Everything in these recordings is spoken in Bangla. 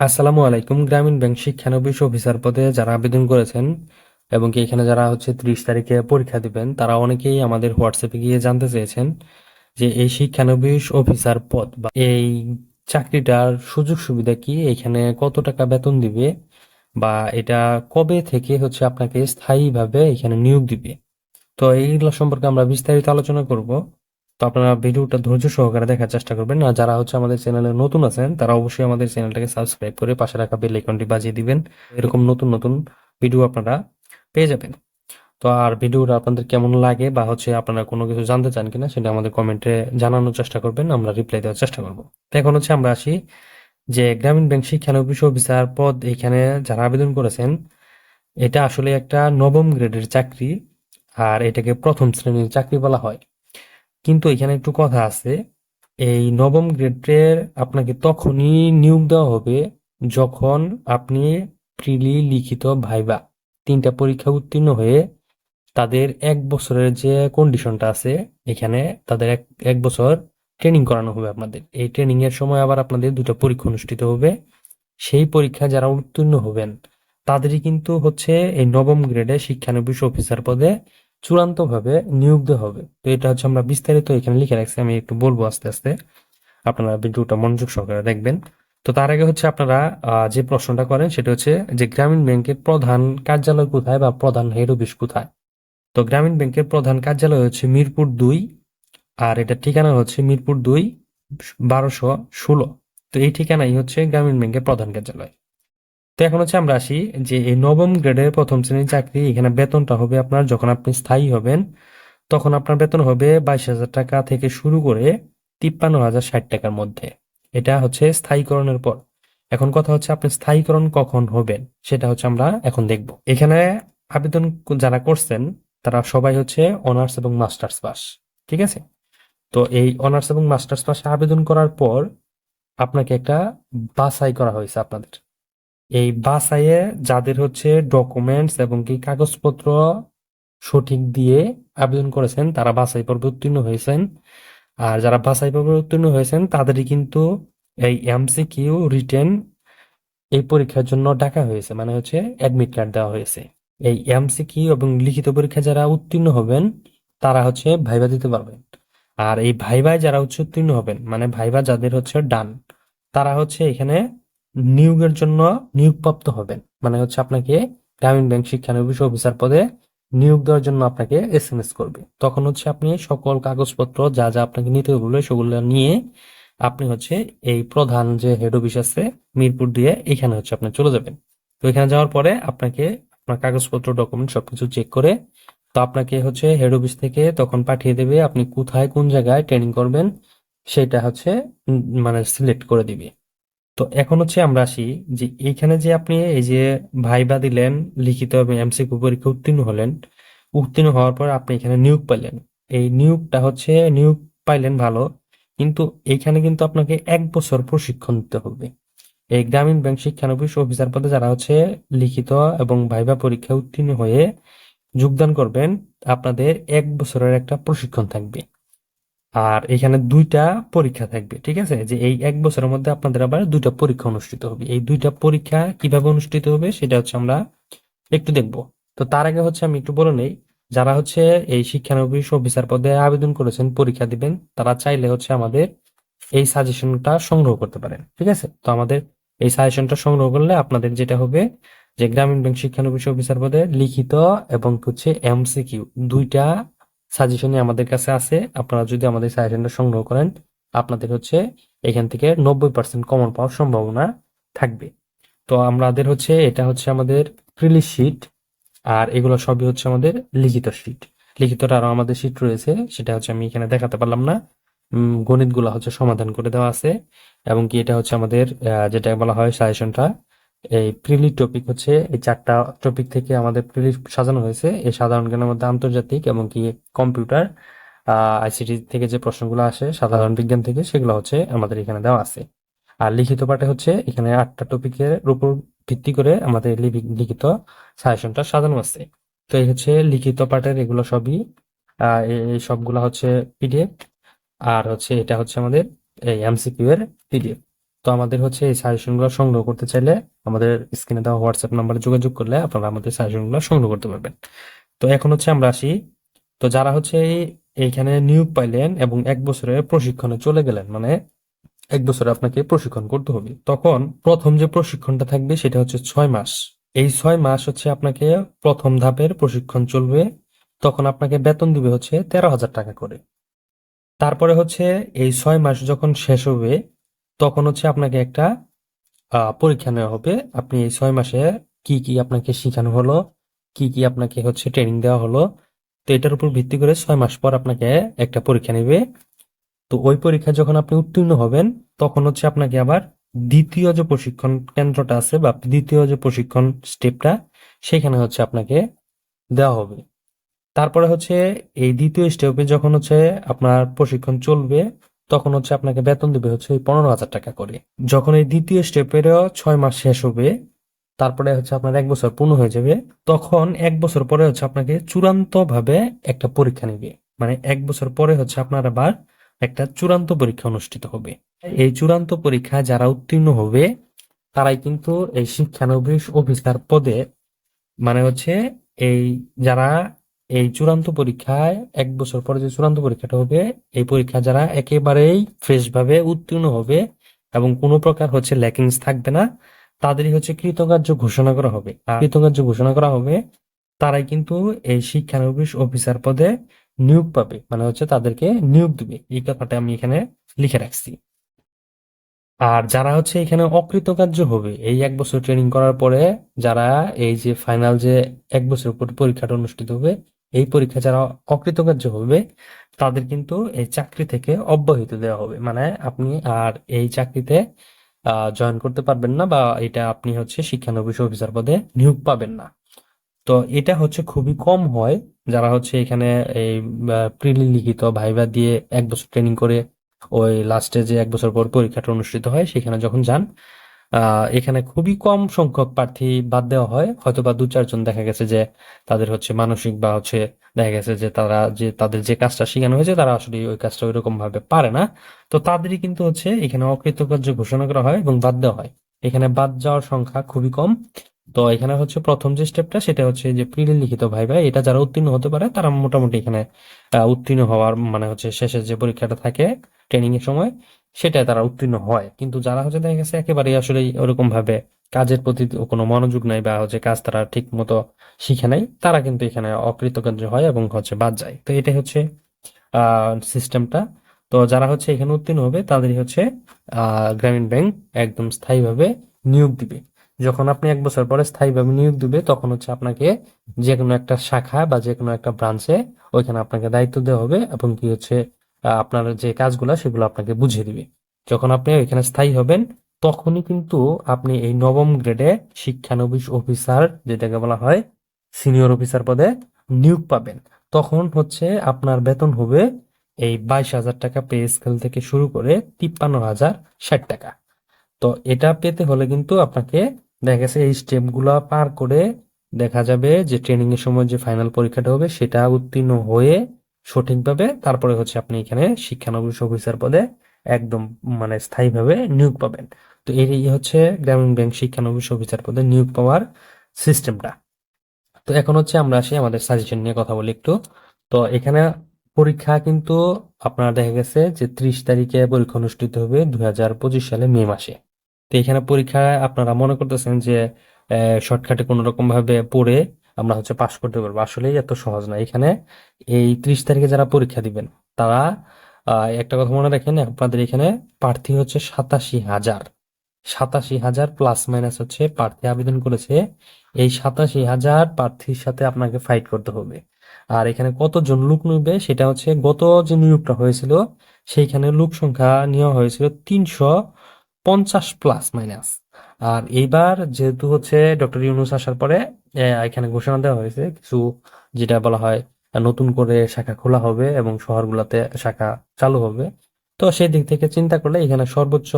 আসসালামু আলাইকুম, গ্রামীণ ব্যাংক শিক্ষানবিশ অফিসার পদে যারা আবেদন করেছেন এবং এখানে যারা হচ্ছে ত্রিশ তারিখে পরীক্ষা দিবেন, তারা অনেকেই আমাদের হোয়াটসঅ্যাপে গিয়ে জানতে চেয়েছেন যে এই শিক্ষানবিশ অফিসার পদ বা এই চাকরিটার সুযোগ সুবিধা কি, এখানে কত টাকা বেতন দিবে বা এটা কবে থেকে হচ্ছে আপনাকে স্থায়ীভাবে এখানে নিয়োগ দিবে। তো এইগুলো সম্পর্কে আমরা বিস্তারিত আলোচনা করব। তো আপনারা ভিডিওটা ধৈর্য সহকারে দেখার চেষ্টা করবেন। আর যারা হচ্ছে আমাদের চ্যানেলে নতুন আছেন, তারা অবশ্যই আমাদের চ্যানেলটাকে সাবস্ক্রাইব করে পাশে রাখা বেল আইকনটি বাজিয়ে দিবেন। এরকম নতুন নতুন ভিডিও আপনারা পেয়ে যাবেন। তো আর ভিডিওটা আপনাদের কেমন লাগে বা হচ্ছে আপনারা কোনো কিছু জানতে চান কিনা, সেটা আমাদের কমেন্টে জানানোর চেষ্টা করবেন। আমরা রিপ্লাই দেওয়ার চেষ্টা করব। তো এখন হচ্ছে আমরা আসি যে গ্রামীণ ব্যাংক শিক্ষানবিশ অফিসার পদ এখানে যারা আবেদন করেছেন, এটা আসলে একটা নবম গ্রেডের চাকরি, আর এটাকে প্রথম শ্রেণির চাকরি বলা হয়। কিন্তু এখানে একটু কথা আছে। এই নবম গ্রেডের আপনাকে তখনই নিয়োগ দেওয়া হবে যখন আপনি প্রিলি লিখিত ভাইবা তিনটা পরীক্ষা উত্তীর্ণ হয়ে তাদের এক বছরের যে কন্ডিশনটা আছে, এখানে তাদের এক এক বছর ট্রেনিং করানো হবে আপনাদের। এই ট্রেনিং এর সময় আবার আপনাদের দুটো পরীক্ষা অনুষ্ঠিত হবে। সেই পরীক্ষা যারা উত্তীর্ণ হবেন, তাদেরই কিন্তু হচ্ছে এই নবম গ্রেডে শিক্ষানবিশ অফিসার পদে চূড়ান্তভাবে নিয়োগ হবে। তো এটা হচ্ছে আমরা বিস্তারিত এখানে লিখে রাখছি, আমি একটু বলব আস্তে আস্তে। আপনারা ভিডিওটা মনোযোগ সহকারে দেখবেন। তো তার আগে হচ্ছে আপনারা যে প্রশ্নটা করেন সেটা হচ্ছে যে গ্রামীণ ব্যাংকের প্রধান কার্যালয় কোথায় বা প্রধান হেড অফিস কোথায়? তো গ্রামীণ ব্যাংকের প্রধান কার্যালয় হচ্ছে মিরপুর দুই, আর এটার ঠিকানা হচ্ছে মিরপুর দুই, বারোশো ষোলো। তো এই ঠিকানাই হচ্ছে গ্রামীণ ব্যাংকের প্রধান কার্যালয়। তো এখন হচ্ছে আমরা আসি যে এই নবম গ্রেডের প্রথম শ্রেণির চাকরি, এখানে বেতনটা হবে আপনার যখন আপনি স্থায়ী হবেন, তখন আপনার বেতন হবে বাইশ হাজার টাকা থেকে শুরু করে তিপ্পান্ন হাজার ষাট টাকার মধ্যে। এটা হচ্ছে স্থায়ীকরণের পর। এখন কথা হচ্ছে আপনি স্থায়ীকরণ কখন হবেন, সেটা হচ্ছে আমরা এখন দেখব। এখানে আবেদন যারা করছেন, তারা সবাই হচ্ছে অনার্স এবং মাস্টার্স পাস, ঠিক আছে? তো এই অনার্স এবং মাস্টার্স পাশে আবেদন করার পর আপনাকে একটা বাছাই করা হয়েছে আপনাদের। এই বাছাইয়ে যাদের হচ্ছে ডকুমেন্টস এবং কি কাগজপত্র সঠিক দিয়ে আবেদন করেছেন, তারা বাছাই পর্বে উত্তীর্ণ হয়েছেন। আর যারা বাছাই পর্বে উত্তীর্ণ হয়েছেন, তাদেরই কিন্তু এই এমসিকিউ রিটেন এই পরীক্ষার জন্য ডাকা হয়েছে মানে হচ্ছে অ্যাডমিট কার্ড দেওয়া হয়েছে। এই এমসিকিউ এবং লিখিত পরীক্ষা যারা উত্তীর্ণ হবেন, তারা হচ্ছে ভাইবা দিতে পারবেন। আর এই ভাইভায় যারা হচ্ছে উত্তীর্ণ হবেন মানে ভাইবা যাদের হচ্ছে ডান, তারা হচ্ছে এখানে নিয়োগের জন্য নিয়োগপ্রাপ্ত হবেন। মানে হচ্ছে আপনাকে গ্রামীণ ব্যাংক শিক্ষানবিশ অফিসার পদে নিয়োগ দেওয়ার জন্য আপনাকে এস এম এস করবে। তখন হচ্ছে আপনি সকল কাগজপত্র যা যা আপনাকে নিতে বলবে সেগুলো নিয়ে আপনি হচ্ছে এই প্রধান যে হেড অফিস আছে মিরপুর দিয়ে এখানে হচ্ছে আপনি চলে যাবেন। তো এখানে যাওয়ার পরে আপনাকে আপনার কাগজপত্র ডকুমেন্ট সবকিছু চেক করে তো আপনাকে হচ্ছে হেড অফিস থেকে তখন পাঠিয়ে দেবে আপনি কোথায় কোন জায়গায় ট্রেনিং করবেন সেটা হচ্ছে মানে সিলেক্ট করে দিবে। তো এখন হচ্ছে আমরা আসি যে এইখানে যে আপনি এই যে ভাইবা দিলেন, লিখিত এবং এমসিকিউ পরীক্ষা উত্তীর্ণ হলেন, উত্তীর্ণ হওয়ার পর আপনি এখানে নিয়োগ পাইলেন। এই নিয়োগটা হচ্ছে, নিয়োগ পাইলেন ভালো, কিন্তু এইখানে কিন্তু আপনাকে এক বছর প্রশিক্ষণ দিতে হবে। এই গ্রামীণ ব্যাংক শিক্ষানবিশ অফিসার পদে যারা হচ্ছে লিখিত এবং ভাইবা পরীক্ষা উত্তীর্ণ হয়ে যোগদান করবেন, আপনাদের এক বছরের একটা প্রশিক্ষণ থাকবে। আর এখানে দুইটা পরীক্ষা থাকবে, ঠিক আছে? যে এই এক বছরের মধ্যে আপনাদের আবার দুইটা পরীক্ষা অনুষ্ঠিত হবে। এই দুইটা পরীক্ষা কীভাবে অনুষ্ঠিত হবে সেটা হচ্ছে আমরা একটু দেখব। তো তার আগে হচ্ছে আমি একটু বলে নেই, যারা হচ্ছে এই শিক্ষানবিশ অফিসার পদে আবেদন করেছেন, পরীক্ষা দিবেন, তারা চাইলে হচ্ছে আমাদের এই সাজেশনটা সংগ্রহ করতে পারেন, ঠিক আছে? তো আমাদের এই সাজেশনটা সংগ্রহ করলে আপনাদের যেটা হবে যে গ্রামীণ ব্যাংক শিক্ষানবিশ অফিসার পদে লিখিত এবং হচ্ছে এমসিকিউ দুইটা সাজেশনই আমাদের কাছে আছে। আপনারা যদি আমাদের সাজেশনটা সংগ্রহ করেন, আপনাদের হচ্ছে এখান থেকে নব্বই পার্সেন্ট কমন পাওয়ার সম্ভাবনা থাকবে। তো আমাদের হচ্ছে, এটা হচ্ছে আমাদের প্রিলিশ শিট আর এগুলো সবই হচ্ছে আমাদের লিখিত শিট লিখিতটা আরও আমাদের শিট রয়েছে, সেটা হচ্ছে আমি এখানে দেখাতে পারলাম না। গণিতগুলো হচ্ছে সমাধান করে দেওয়া আছে, এবং কি এটা হচ্ছে আমাদের যেটা বলা হয় সাজেশনটা এই প্রিলি টপিক হচ্ছে, এই চারটা টপিক থেকে আমাদের প্রিলি সাজানো হয়েছে। এই সাধারণ জ্ঞানের মধ্যে আন্তর্জাতিক এবং কি কম্পিউটার আইসিটি থেকে যে প্রশ্নগুলো আসে, সাধারণ বিজ্ঞান থেকে সেগুলো হচ্ছে আমাদের এখানে দেওয়া আছে। আর লিখিত পাঠে হচ্ছে, এখানে আটটা টপিকের উপর ভিত্তি করে আমাদের লিখিত সাজেশনটা সাজানো আছে। তো এই হচ্ছে লিখিত পাঠের এগুলো সবই এই সবগুলা হচ্ছে পিডিএফ আর হচ্ছে এটা হচ্ছে আমাদের এই এমসিকিউ এর পিডিএফ তো আমাদের হচ্ছে এই সাজেশনগুলো সংগ্রহ করতে চাইলে আমাদের স্ক্রিনে দেওয়া হোয়াটসঅ্যাপ নাম্বারে যোগাযোগ করলে আপনারা আমাদের সাজেশনগুলো সংগ্রহ করতে পারবেন। তো এখন হচ্ছে আমরা আসি। তো যারা হচ্ছে এই- এইখানে নিয়োগ পাইলেন এবং এক বছরের প্রশিক্ষণে চলে গেলেন মানে এক বছরে আপনাকে প্রশিক্ষণ করতে হবে, তখন প্রথম যে প্রশিক্ষণটা থাকবে সেটা হচ্ছে ছয় মাস। এই ছয় মাস হচ্ছে আপনাকে প্রথম ধাপের প্রশিক্ষণ চলবে, তখন আপনাকে বেতন দিবে হচ্ছে তেরো হাজার টাকা করে। তারপরে হচ্ছে এই ছয় মাস যখন শেষ হবে তখন হচ্ছে আপনাকে একটা পরীক্ষা নেওয়া হবে। আপনি এই ছয় মাসে কি কি আপনাকে শেখানো হলো, কি কি আপনাকে হচ্ছে ট্রেনিং দেওয়া হলো। তো এটার উপর ভিত্তি করে ছয় মাস পর আপনাকে একটা পরীক্ষা নেবে। তো ওই পরীক্ষা যখন আপনি উত্তীর্ণ হবেন, তখন হচ্ছে আপনাকে আবার দ্বিতীয় যে প্রশিক্ষণ কেন্দ্রটা আছে বা দ্বিতীয় যে প্রশিক্ষণ স্টেপটা সেখানে হচ্ছে আপনাকে দেওয়া হবে। তারপরে হচ্ছে এই দ্বিতীয় স্টেপে যখন হচ্ছে আপনার প্রশিক্ষণ চলবে তখন হচ্ছে আপনাকে বেতন দিবে হচ্ছে ওই পনেরো হাজার টাকা করে। যখন এই দ্বিতীয় স্টেপেরও ছয় মাস শেষ হবে, তারপরে হচ্ছে আপনার এক বছর পূর্ণ হয়ে যাবে, তখন এক বছর পরে হচ্ছে আপনাকে চূড়ান্ত ভাবে একটা পরীক্ষা নেবে। মানে এক বছর পরে হচ্ছে আপনার আবার একটা চূড়ান্ত পরীক্ষা অনুষ্ঠিত হবে। এই চূড়ান্ত পরীক্ষা যারা উত্তীর্ণ হবে, তারাই কিন্তু এই শিক্ষানবিশ অফিসার পদে মানে হচ্ছে এই যারা এই চূড়ান্ত পরীক্ষায়, এক বছর পরে যে চূড়ান্ত পরীক্ষাটা হবে, এই পরীক্ষা যারা একেবারেই ফ্রেশ ভাবে উত্তীর্ণ হবে এবং কোনো প্রকার হচ্ছে ল্যাকিংস থাকবে না, তাদেরই হচ্ছে কৃতকার্য ঘোষণা করা হবে। কৃতকার্য ঘোষণা করা হবে, তারাই কিন্তু এই শিক্ষানবিশ অফিসার পদে নিয়োগ পাবে মানে হচ্ছে তাদেরকে নিয়োগ দিবে। এই কথাটা আমি এখানে লিখে রাখছি। আর যারা হচ্ছে এখানে অকৃতকার্য হবে, এই এক বছর ট্রেনিং করার পরে যারা এই যে ফাইনাল যে এক বছর পর পরীক্ষাটা অনুষ্ঠিত হবে এই পরীক্ষা যারা অকৃতকার্য হবে, তাদের কিন্তু এই চাকরি থেকে অব্যাহতি দেওয়া হবে। মানে আপনি আর এই চাকরিতে জয়েন করতে পারবেন না বা এটা আপনি হচ্ছে শিক্ষানবিশ অফিসার পদে নিয়োগ পাবেন না। তো এটা হচ্ছে খুবই কম হয় যারা হচ্ছে এখানে এই প্রিলি লিখিত ভাইবা দিয়ে এক বছর ট্রেনিং করে ওই লাস্টে যে এক বছর পর পরীক্ষাটা অনুষ্ঠিত হয়, সেখানে যখন যান এখানে খুবই কম সংখ্যক প্রার্থী বাদ দেওয়া হয়। হয়তো বা দু চারজন দেখা গেছে যে তাদের হচ্ছে মানসিক বা হচ্ছে দেখা গেছে যে তারা যে তাদের যে কাজটা শেখানো হয়েছে, তারা আসলে ওই কাজটা ওইরকম ভাবে পারে না। তো তাদেরই কিন্তু হচ্ছে এখানে অকৃতকার্য ঘোষণা করা হয় এবং বাদ দেওয়া হয়। এখানে বাদ যাওয়ার সংখ্যা খুবই কম। তো এখানে হচ্ছে প্রথম যে স্টেপটা সেটা হচ্ছে যে প্রিলি লিখিত ভাইবা এটা যারা উত্তীর্ণ হতে পারে, তারা মোটামুটি এখানে উত্তীর্ণ হওয়ার মানে হচ্ছে শেষের যে পরীক্ষাটা থাকে ট্রেনিং এর সময় সেটাই তারা উত্তীর্ণ হয়। কিন্তু যারা হচ্ছে দেখা গেছে একেবারেই আসলে ওরকম ভাবে কাজের প্রতি কোনো মনোযোগ নাই বা হচ্ছে কাজ তারা ঠিক মতো শিখে নাই, তারা কিন্তু এখানে অকৃতকার্য হয় এবং হচ্ছে বাদ যায়। তো এটাই হচ্ছে সিস্টেমটা তো যারা হচ্ছে এখানে উত্তীর্ণ হবে, তাদেরই হচ্ছে গ্রামীণ ব্যাংক একদম স্থায়ীভাবে নিয়োগ দিবে। যখন আপনি এক বছর পরে স্থায়ীভাবে নিয়োগ দিবে, তখন হচ্ছে আপনাকে যে কোনো একটা শাখা বা যে কোনো একটা ব্রাঞ্চে ওইখানে আপনাকে দায়িত্ব দেওয়া হবে এবং কি হচ্ছে আপনার যে কাজগুলো, সেগুলো আপনাকে বুঝিয়ে দিবে। যখন আপনি ওইখানে স্থায়ী হবেন, তখনই কিন্তু আপনি এই নবম গ্রেডে শিক্ষানবিশ অফিসার যেটাকে বলা হয় সিনিয়র অফিসার পদে নিয়োগ পাবেন। তখন হচ্ছে আপনার বেতন হবে এই বাইশ হাজার টাকা পে স্কেল থেকে শুরু করে তিপ্পান্ন হাজার ষাট টাকা। তো এটা পেতে হলে কিন্তু আপনাকে দেখা গেছে এই স্টেপগুলো পার করে দেখা যাবে যে ট্রেনিং এর সময় যে ফাইনাল পরীক্ষাটা হবে, সেটা উত্তীর্ণ হয়ে সঠিকভাবে, তারপরে হচ্ছে আপনি এখানে শিক্ষানবিশ অফিসার পদে একদম মানে স্থায়ীভাবে নিয়োগ পাবেন। তো এই হচ্ছে গ্রামীণ ব্যাংক শিক্ষানবিশ অফিসার পদে নিয়োগ পাওয়ার সিস্টেমটা। তো এখন হচ্ছে আমরা আসি আমাদের সাজেশন নিয়ে কথা বলি একটু। তো এখানে পরীক্ষা কিন্তু আপনার দেখা গেছে যে ত্রিশ তারিখে পরীক্ষা অনুষ্ঠিত হবে দুই হাজার পঁচিশ সালে মে মাসে। তো এখানে পরীক্ষা আপনারা মনে করতেছেন যে শর্টকাটে কোনো রকম ভাবে পড়ে আমরা হচ্ছে পাশ করতে পারব। আসলেই এত সহজ না। এখানে এই ত্রিশ তারিখে যারা পরীক্ষা দিবেন, তারা একটা কথা মনে রাখেন, আপনাদের এখানে প্রার্থী হচ্ছে সাতাশি হাজার। সাতাশি হাজার প্লাস মাইনাস হচ্ছে প্রার্থী আবেদন করেছে। এই সাতাশি হাজার প্রার্থীর সাথে আপনাকে ফাইট করতে হবে। আর এখানে কতজন লোক নিবে, সেটা হচ্ছে গত যে নিয়োগটা হয়েছিল, সেইখানে লোক সংখ্যা নেওয়া হয়েছিল তিনশো পঞ্চাশ প্লাস মাইনাস আর এইবার যেহেতু হচ্ছে ডক্টর ইউনুস আসার পরে এখানে ঘোষণা দেওয়া হয়েছে কিছু যেটা বলা হয় নতুন করে শাখা খোলা হবে এবং শহরগুলোতে শাখা চালু হবে। তো সেই দিক থেকে চিন্তা করলে এখানে সর্বোচ্চ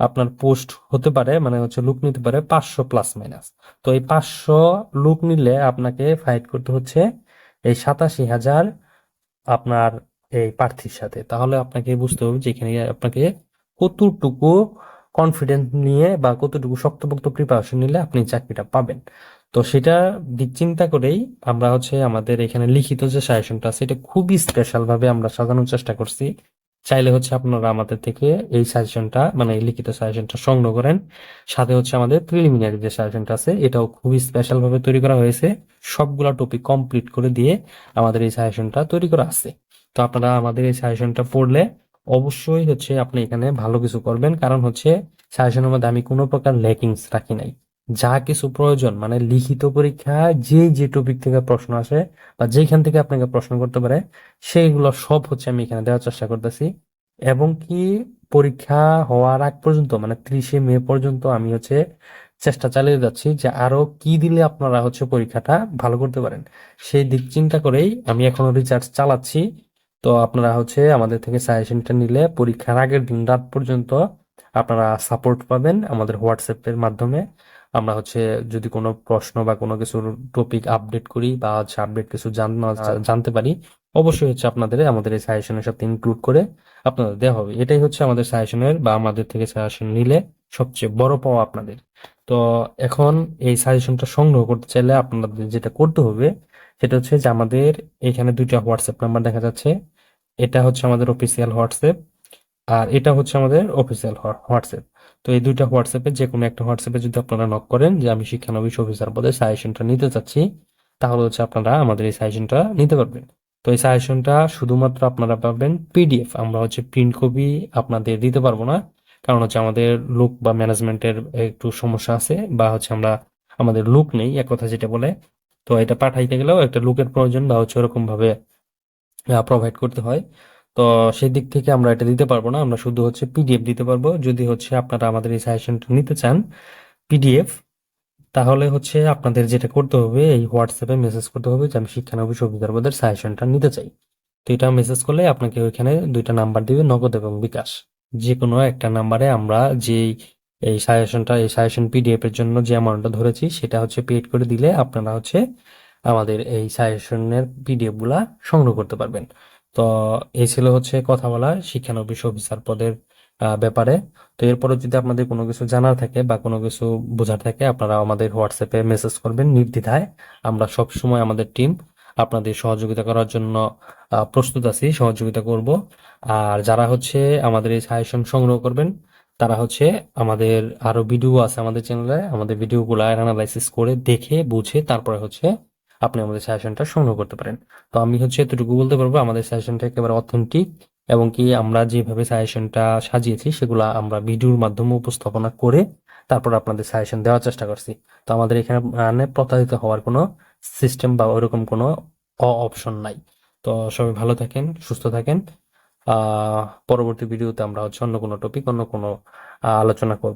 আপনার পোস্ট হতে পারে মানে হচ্ছে লুক নিতে পারে পাঁচশো প্লাস মাইনাস। তো এই পাঁচশো লুক নিলে আপনাকে ফাইট করতে হচ্ছে এই সাতাশি হাজার আপনার এই প্রার্থীর সাথে। তাহলে আপনাকে বুঝতে হবে যে এখানে আপনাকে কতটুকু কনফিডেন্স নিয়ে বা কতটুকু শক্তপোক্ত প্রিপারেশন নিলে আপনি চাকরিটা পাবেন। তো সেটা দিক চিন্তা করেই আমরা হচ্ছে আমাদের এখানে লিখিত যে সাজেশনটা আছে এটা খুবই স্পেশাল ভাবে আমরা সাজানোর চেষ্টা করছি। চাইলে হচ্ছে আপনারা আমাদের থেকে এই সাজেশনটা মানে লিখিত সাজেশনটা সংগ্রহ করেন। সাথে হচ্ছে আমাদের প্রিলিমিনারি যে সাজেশনটা আছে, এটাও খুবই স্পেশাল ভাবে তৈরি করা হয়েছে। সবগুলা টপিক কমপ্লিট করে দিয়ে আমাদের এই সাজেশনটা তৈরি করা আছে। তো আপনারা আমাদের এই সাজেশনটা পড়লে অবশ্যই হচ্ছে আপনি এখানে ভালো কিছু করবেন। কারণ হচ্ছে সাজেশনের মধ্যে আমি কোনো প্রকার ল্যাকিংস রাখি নাই। যা কিছু প্রয়োজন মানে লিখিত পরীক্ষা, যে যে টপিক থেকে প্রশ্ন আসে বা যেখান থেকে আপনাকে প্রশ্ন করতে পারে সেইগুলো সব হচ্ছে আমি এখানে দেওয়ার চেষ্টা করতেছি। এবং কি পরীক্ষা হওয়ার আগ পর্যন্ত মানে ত্রিশে মে পর্যন্ত আমি হচ্ছে চেষ্টা চালিয়ে যাচ্ছি যে আরও কি দিলে আপনারা হচ্ছে পরীক্ষাটা ভালো করতে পারেন। সেই দিক চিন্তা করেই আমি এখনও রিচার্জ চালাচ্ছি। তো আপনারা হচ্ছে আমাদের থেকে সাজেশনটা নিলে পরীক্ষার আগের দিন রাত পর্যন্ত আপনারা সাপোর্ট পাবেন আমাদের হোয়াটসঅ্যাপের মাধ্যমে। আমরা হচ্ছে যদি কোনো প্রশ্ন বা কোনো কিছুর টপিক আপডেট করি বা হচ্ছে আপডেট কিছু জানা জানতে পারি অবশ্যই হচ্ছে আপনাদের আমাদের এই সাজেশনের সাথে ইনক্লুড করে আপনাদের দেওয়া হবে। এটাই হচ্ছে আমাদের সাজেশনের বা আমাদের থেকে সাজেশন নিলে সবচেয়ে বড় পাওয়া আপনাদের। তো এখন এই সাজেশনটা সংগ্রহ করতে চাইলে আপনাদের যেটা করতে হবে সেটা হচ্ছে যে আমাদের এখানে দুইটা হোয়াটসঅ্যাপ নাম্বার দেখা যাচ্ছে। এটা হচ্ছে আমাদের অফিসিয়াল হোয়াটসঅ্যাপ আর এটা হচ্ছে আমাদের অফিসিয়াল হোয়াটসঅ্যাপ তো এই দুইটা হোয়াটসঅ্যাপে যে কোনো একটা হোয়াটসঅ্যাপে যদি আপনারা নক করেন যে আমি শিক্ষানবিশ অফিসার পদে সাজেশনটা নিতে চাচ্ছি, তাহলে হচ্ছে আপনারা আমাদের এই সাজেশনটা নিতে পারবেন। তো এই সাজেশনটা শুধুমাত্র আপনারা পাবেন পিডিএফ আমরা হচ্ছে প্রিন্ট কপি আপনাদের দিতে পারব না, কারণ হচ্ছে আমাদের লুক বা ম্যানেজমেন্টের একটু সমস্যা আছে বা হচ্ছে আমরা, আমাদের লুক নেই, এক কথা যেটা বলে। তো এটা পাঠাইতে গেলেও একটা লুকের প্রয়োজন বা হচ্ছে ওরকম ভাবে প্রোভাইড করতে হয়। তো সেই দিক থেকে আমরা এটা দিতে পারব না। আমরা শুধু হচ্ছে পিডিএফ দিতে পারব। যদি হচ্ছে আপনারা আমাদের এই সাজেশনটা নিতে চান পিডিএফ তাহলে হচ্ছে আপনাদের যেটা করতে হবে, এই হোয়াটসঅ্যাপে মেসেজ করতে হবে যে, আমি শিক্ষানবিশ অভিভাবকদের সাজেশনটা নিতে চাই। তো এটা মেসেজ করলে আপনাকে ওইখানে দুইটা নাম্বার দিবে, নগদ এবং বিকাশ। যে কোনো একটা নাম্বারে আমরা যেই এই সাজেশনটা এই সাজেশন পিডিএফ এর জন্য যে অ্যামাউন্টটা ধরেছি, সেটা হচ্ছে পেড করে দিলে আপনারা হচ্ছে আমাদের এই সাজেশনের পিডিএফগুলা সংগ্রহ করতে পারবেন। তো এই ছিল হচ্ছে কথা বলা শিক্ষানবিশ অফিসার পদের ব্যাপারে। তো এরপরে যদি আপনাদের কোনো কিছু জানার থাকে বা কোনো কিছু বোঝার থাকে, আপনারা আমাদের হোয়াটসঅ্যাপে মেসেজ করবেন নির্দ্বিধায়। আমরা সব সময় আমাদের টিম আপনাদের সহযোগিতা করার জন্য প্রস্তুত আছি, সহযোগিতা করব। আর যারা হচ্ছে আমাদের এই সাজেশন সংগ্রহ করবেন তারা হচ্ছে আমাদের আরও ভিডিও আছে আমাদের চ্যানেলে আমাদের ভিডিওগুলো অ্যানালাইসিস করে দেখে, বুঝে তারপরে হচ্ছে আপনি আমাদের সাজেশনটা সংগ্রহ করতে পারেন। তো আমি হচ্ছে এতটুকু বলতে পারব, আমাদের সাজেশনটা একেবারে অথেন্টিক এবং কি আমরা যেভাবে সাজেশনটা সাজিয়েছি সেগুলো আমরা ভিডিওর মাধ্যমে উপস্থাপনা করে তারপর আপনাদের সাজেশন দেওয়ার চেষ্টা করছি। তো আমাদের এখানে মানে প্রতারিত হওয়ার কোনো সিস্টেম বা ওইরকম কোনো অপশন নাই। তো সবাই ভালো থাকেন, সুস্থ থাকেন। পরবর্তী ভিডিওতে আমরা হচ্ছে অন্য কোনো টপিক অন্য কোনো আলোচনা করব।